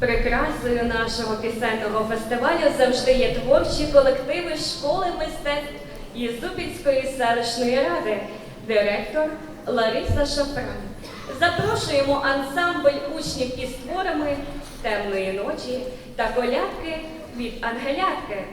Прикрасою нашого пісенного фестивалю завжди є творчі колективи школи мистецтв Єзупільської селищної ради, директор Лариса Шафран. Запрошуємо ансамбль учнів із творами темної ночі та колядки від Ангелятки.